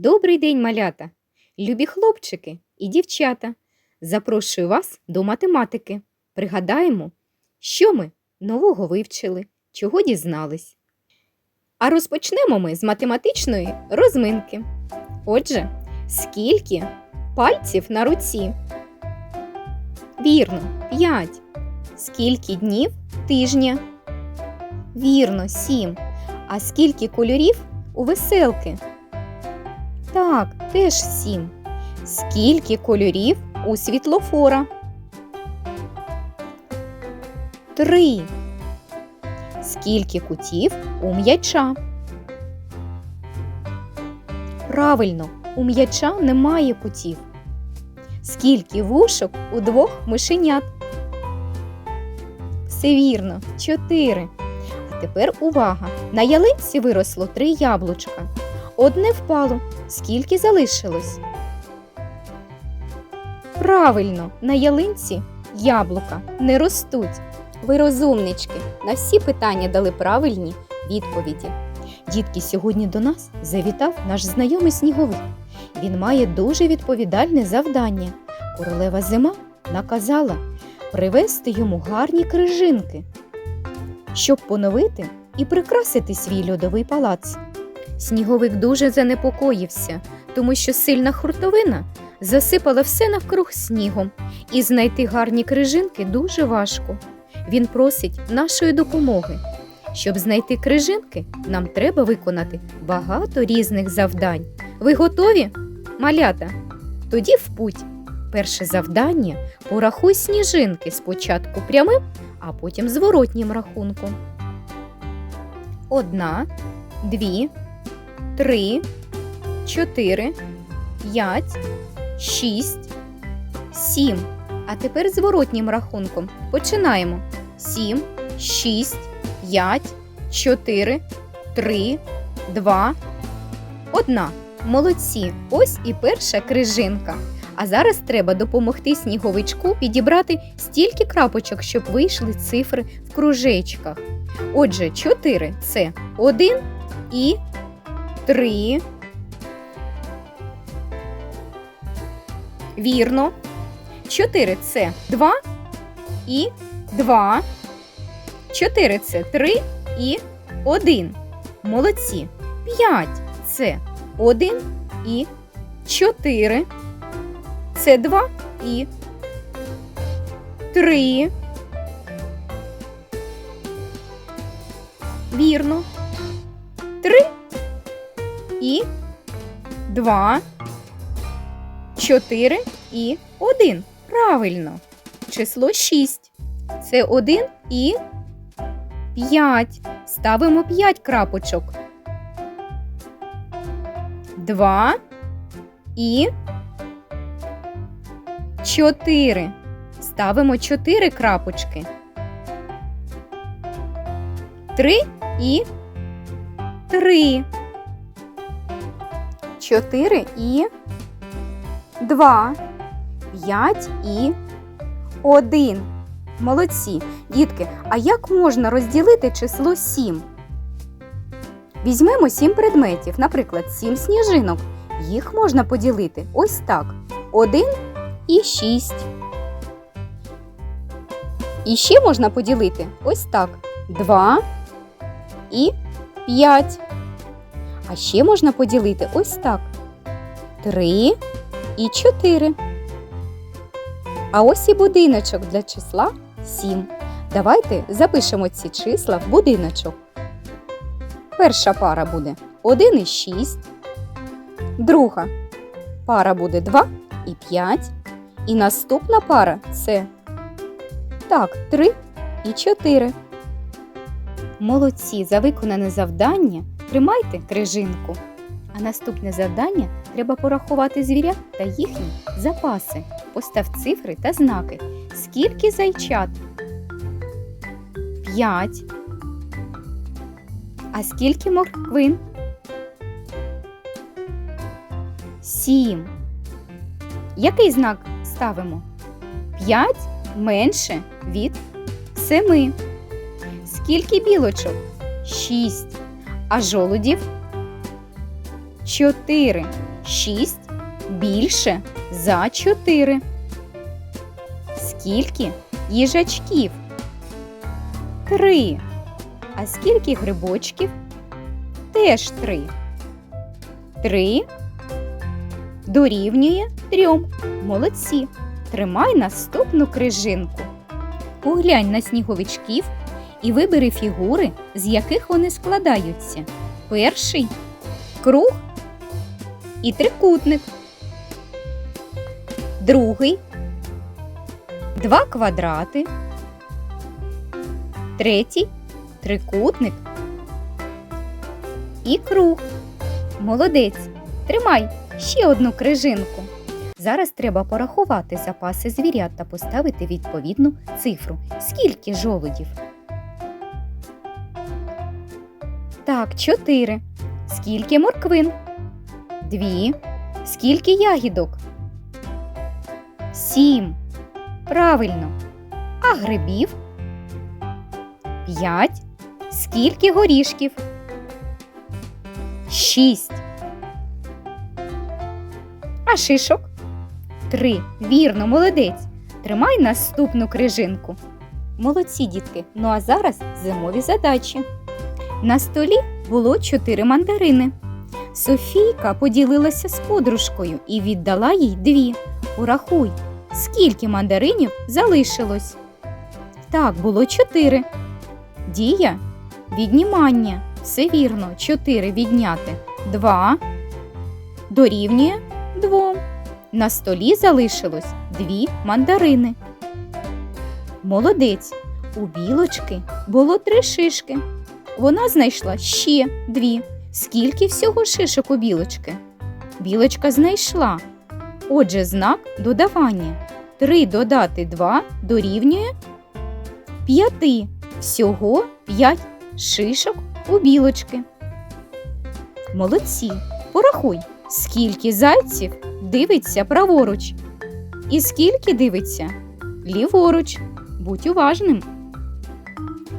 Добрий день, малята, любі хлопчики і дівчата. Запрошую вас до математики. Пригадаємо, що ми нового вивчили, чого дізнались. А розпочнемо ми з математичної розминки. Отже, скільки пальців на руці? Вірно, 5. Скільки днів тижня? Вірно, 7. А скільки кольорів у веселки? Так, теж сім. Скільки кольорів у світлофора? Три. Скільки кутів у м'яча? Правильно, у м'яча немає кутів. Скільки вушок у двох мишенят? Все вірно, чотири. А тепер увага! На ялинці виросло три яблучка. Одне впало. Скільки залишилось? Правильно, на ялинці яблука не ростуть. Ви розумнички, на всі питання дали правильні відповіді. Дітки, сьогодні до нас завітав наш знайомий сніговик. Він має дуже відповідальне завдання. Королева зима наказала привезти йому гарні крижинки, щоб поновити і прикрасити свій льодовий палац. Сніговик дуже занепокоївся, тому що сильна хуртовина засипала все навкруг снігом, і знайти гарні крижинки дуже важко. Він просить нашої допомоги. Щоб знайти крижинки, нам треба виконати багато різних завдань. Ви готові? Малята? Тоді в путь. Перше завдання порахуй сніжинки спочатку прямим, а потім зворотнім рахунком. Одна, дві, три, чотири, п'ять, шість, сім. А тепер зворотнім рахунком. Починаємо. Сім, шість, п'ять, чотири, три, два, одна. Молодці. Ось і перша крижинка. А зараз треба допомогти сніговичку підібрати стільки крапочок, щоб вийшли цифри в кружечках. Отже, 4 це 1 і 3. Вірно. 4 це 2 і 2. 4 це 3 і 1. Молодці. 5 це 1 і 4. Це 2 і 3. Вірно. 3 і 2. 4 і 1. Правильно. Число 6. Це 1 і 5. Ставимо 5 крапочок. 2 і 4. Ставимо 4 крапочки. 3 і 3. 4 і 2. 5 і 1. Молодці. Дітки, а як можна розділити число 7? Візьмемо 7 предметів, наприклад, 7 сніжинок. Їх можна поділити ось так: 1 і 6. І ще можна поділити ось так: 2 і 5. А ще можна поділити ось так: 3 і 4. А ось і будиночок для числа 7. Давайте запишемо ці числа в будиночок. Перша пара буде 1 і 6. Друга пара буде 2 і 5. І наступна пара це так, 3 і 4. Молодці, за виконане завдання тримайте крижинку. А наступне завдання треба порахувати звірят та їхні запаси. Постав цифри та знаки. Скільки зайчат? П'ять. А скільки морквин? Сім. Який знак ставимо? П'ять менше від семи. Скільки білочок? Шість. А жолудів? Чотири. 6 більше за 4? Скільки їжачків? 3. А скільки грибочків? Теж 3. 3 дорівнює 3. Молодці. Тримай наступну крижинку. Поглянь на сніговичків і вибери фігури, з яких вони складаються. Перший круг і трикутник. Другий два квадрати. Третій трикутник і круг. Молодець. Тримай ще одну крижинку. Зараз треба порахувати запаси звірят та поставити відповідну цифру. Скільки жолудів? Так, чотири. Скільки морквин? Дві. Скільки ягідок? Сім. Правильно. А грибів? П'ять. Скільки горішків? Шість. А шишок? Три. Вірно, молодець. Тримай наступну крижинку. Молодці, дітки. Ну а зараз зимові задачі. На столі було чотири мандарини. Софійка поділилася з подружкою і віддала їй дві. Урахуй, скільки мандаринів залишилось. Так, було чотири. Дія віднімання. Все вірно, чотири відняти. Два дорівнює двом. На столі залишилось дві мандарини. Молодець. У білочки було три шишки. Вона знайшла ще дві. Скільки всього шишок у білочки? Білочка знайшла. Отже, знак додавання. Три додати два дорівнює п'яти. Всього п'ять шишок у білочки. Молодці. Порахуй, скільки зайців дивиться праворуч. І скільки дивиться ліворуч. Будь уважним.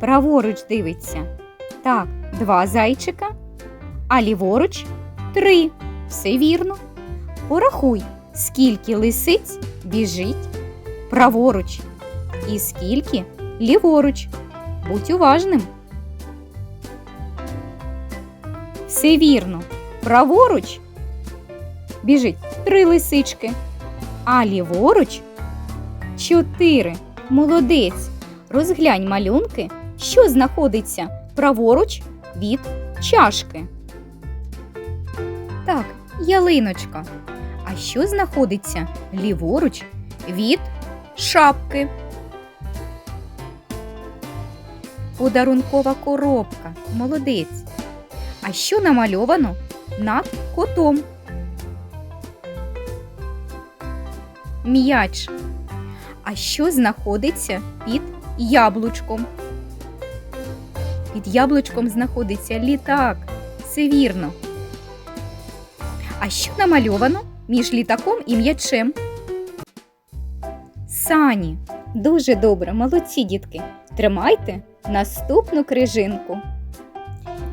Праворуч дивиться. Так, два зайчика, а ліворуч три. Все вірно. Порахуй, скільки лисиць біжить праворуч. І скільки ліворуч. Будь уважним. Все вірно. Праворуч біжить три лисички, а ліворуч чотири. Молодець. Розглянь малюнки, що знаходиться праворуч від чашки. Так, ялиночка. А що знаходиться ліворуч від шапки? Подарункова коробка. Молодець. А що намальовано над котом? М'яч. А що знаходиться під яблучком? Під яблучком знаходиться літак. Це вірно. А що намальовано між літаком і м'ячем? Сані. Дуже добре, молодці дітки. Тримайте наступну крижинку.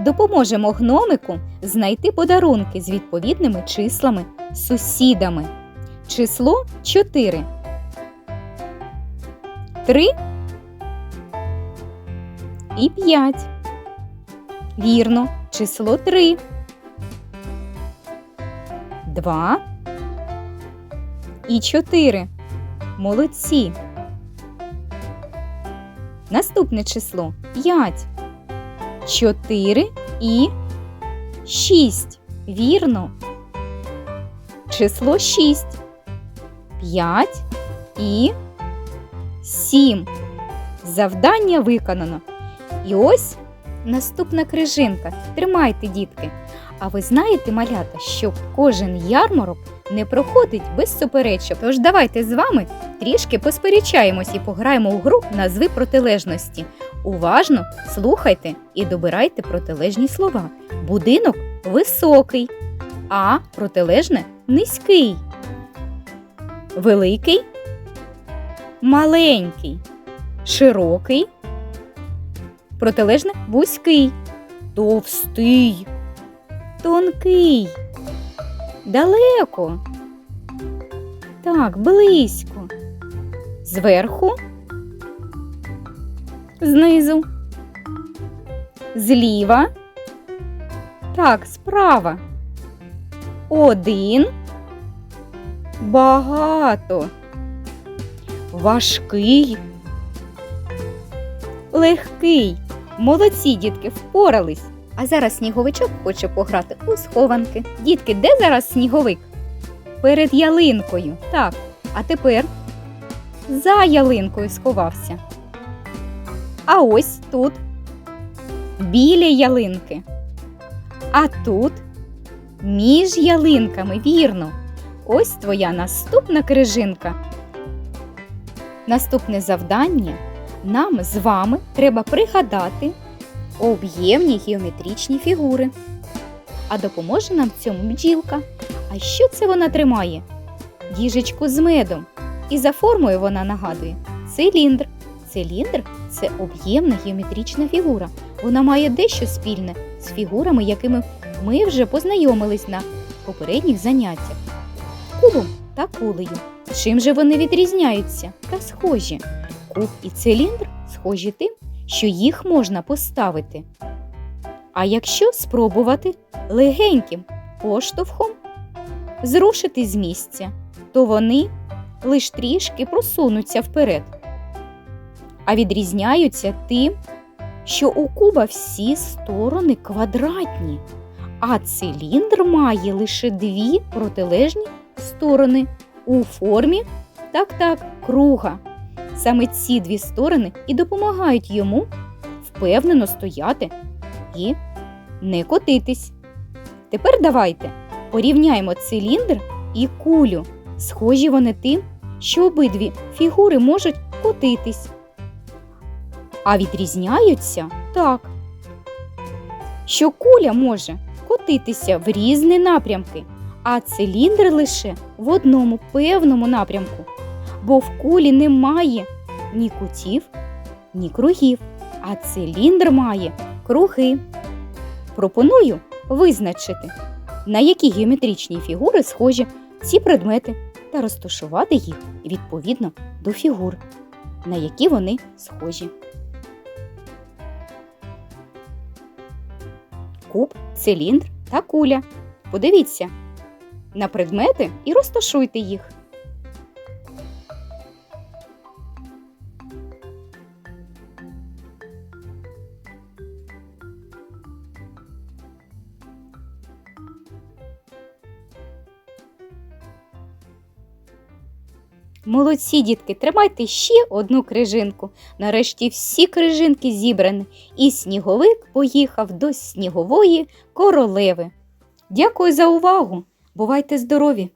Допоможемо гномику знайти подарунки з відповідними числами сусідами. Число 4. 3 і 5. Вірно, число 3. 2 і 4. Молодці. Наступне число 5. 4 і 6. Вірно. Число 6. 5 і 7. Завдання виконано. І ось наступна крижинка. Тримайте, дітки. А ви знаєте, малята, що кожен ярмарок не проходить без суперечок. Тож давайте з вами трішки посперечаємось і пограємо у гру назви протилежності. Уважно слухайте і добирайте протилежні слова. Будинок високий, а протилежне низький. Великий, маленький, широкий, протилежне вузький, товстий, тонкий, Далеко. Так, близько. Зверху. Знизу. Зліва. Так, справа. Один. Багато. Важкий. Легкий. Молодці, дітки, впорались. А зараз сніговичок хоче пограти у схованки. Дітки, де зараз сніговик? Перед ялинкою. Так. А тепер за ялинкою сховався. А ось тут біля ялинки. А тут між ялинками, вірно. Ось твоя наступна крижинка. Наступне завдання нам з вами треба пригадати об'ємні геометричні фігури. А допоможе нам в цьому бджілка. А що це вона тримає? Діжечку з медом. І за формою вона нагадує циліндр. Циліндр це об'ємна геометрична фігура. Вона має дещо спільне з фігурами, якими ми вже познайомились на попередніх заняттях. Кубом та кулею. Чим же вони відрізняються та схожі? Куб і циліндр схожі тим, що їх можна поставити. А якщо спробувати легеньким поштовхом зрушити з місця, то вони лиш трішки просунуться вперед. А відрізняються тим, що у куба всі сторони квадратні, а циліндр має лише дві протилежні сторони у формі так-так круга. Саме ці дві сторони і допомагають йому впевнено стояти і не котитись. Тепер давайте порівняємо циліндр і кулю. Схожі вони тим, що обидві фігури можуть котитись. А відрізняються так, що куля може котитися в різні напрямки, а циліндр лише в одному певному напрямку, бо в кулі немає ні кутів, ні кругів, а циліндр має круги. Пропоную визначити, на які геометричні фігури схожі ці предмети та розташувати їх відповідно до фігур, на які вони схожі. Куб, циліндр та куля. Подивіться на предмети і розташуйте їх. Молодці, дітки, тримайте ще одну крижинку. Нарешті всі крижинки зібрані, і сніговик поїхав до снігової королеви. Дякую за увагу! Бувайте здорові!